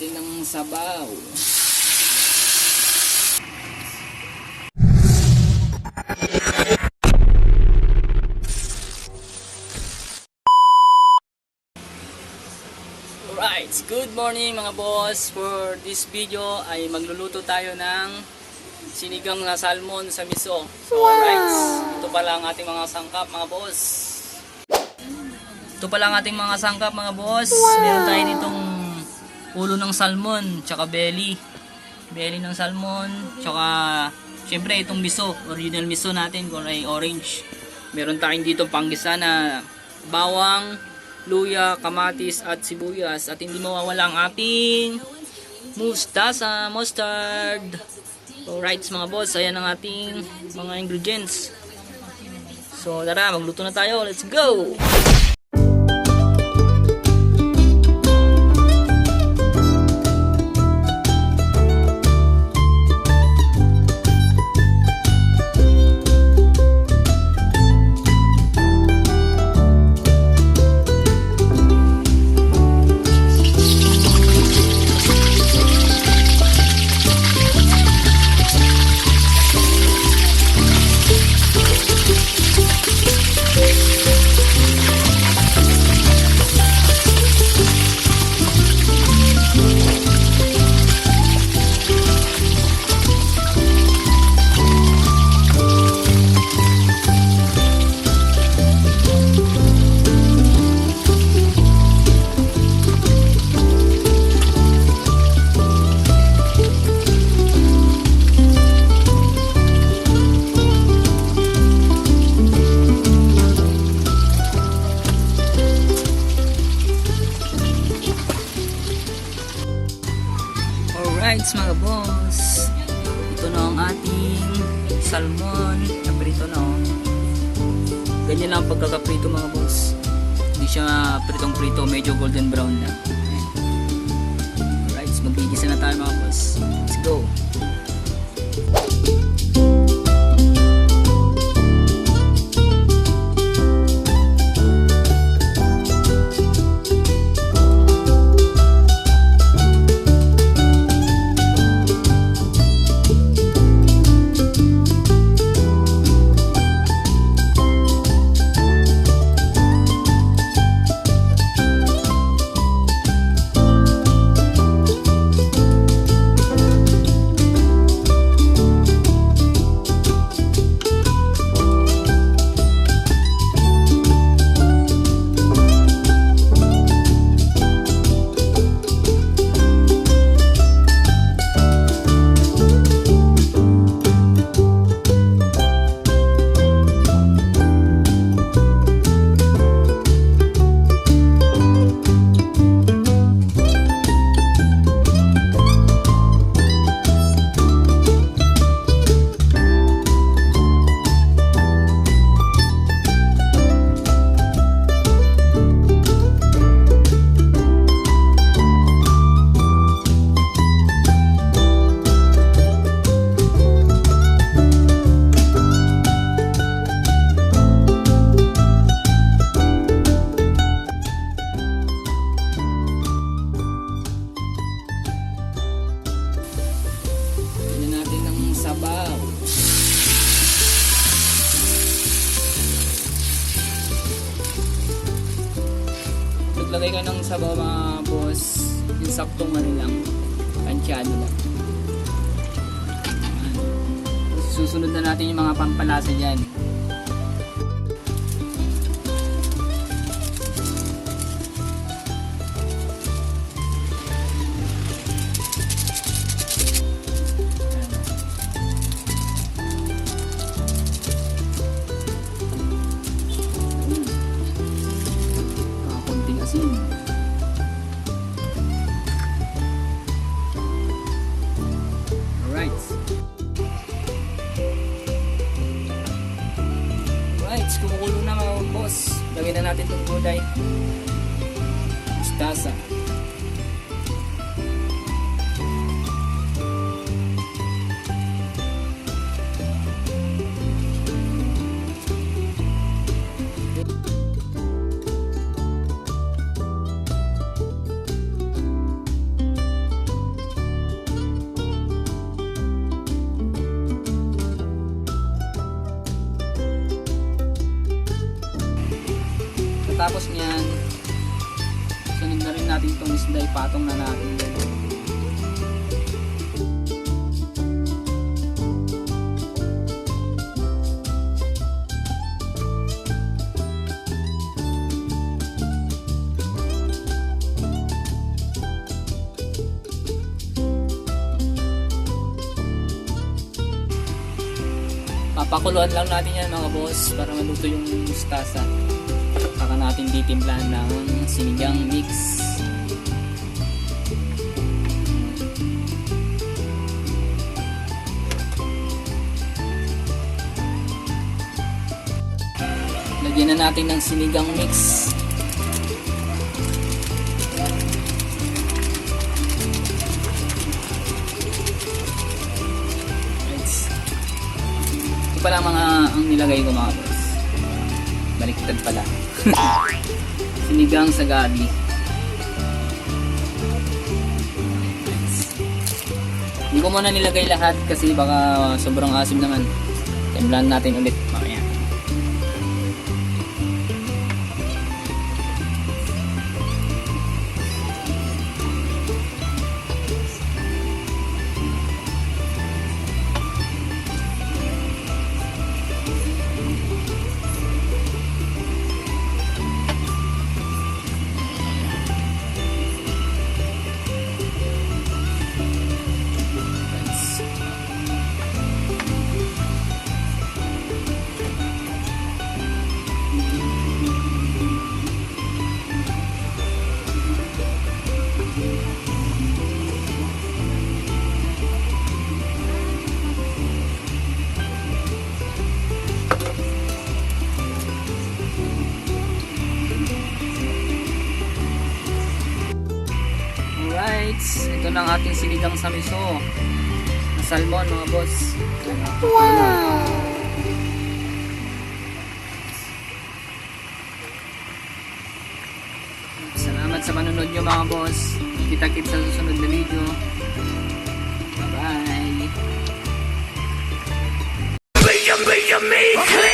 natin ng sabaw. Alright, good morning mga boss. For this video ay magluluto tayo ng sinigang na salmon sa miso. So, alright, ito pala ang ating mga sangkap mga boss. Ito pala ang ating mga sangkap mga boss. Meron tayo nitong ulo ng salmon, tsaka belly. Belly ng salmon, tsaka syempre itong miso, original miso natin kung ay orange. Meron tayong dito panggisa na bawang, luya, kamatis at sibuyas at hindi mawawala ang ating mustasa, mustard. Alright mga boss, ayan ang ating mga ingredients. So tara, magluto na tayo. Let's go! Alright mga boss. Ito na ang ating salmon. Naprito na oh. Ganyan lang ang pagkakaprito mga boss. Hindi siya pritong prito, medyo golden brown. Ayan. Alright, magigisa na tayo mga boss. Let's go. Naglagay ka ng sabaw mga boss. Yung saktong ano lang. Kansyado lang. Susunod na natin yung mga pampalasa dyan. minutes, kumukulo na mga boss. Lagyan na natin itong gulay. Mustasa. Pagkatapos niyan, sunod na rin natin itong isda, ipatong na natin. Papakuluan lang natin yan mga boss para maluto yung mustasa. Natin titimplahan ng sinigang mix. Lagyan na natin ng sinigang mix. Ito pala mga ang nilagay ko mga boss. Baliktad pala. Sinigang sa gabi. Hindi ko muna nilagay lahat kasi baka sobrang asim naman. Timplahan natin ulit sinigang sa miso. Na salmon mga boss. Wow! Salamat sa panonood nyo mga boss. Kita-kits sa susunod na video. Brilliant, me.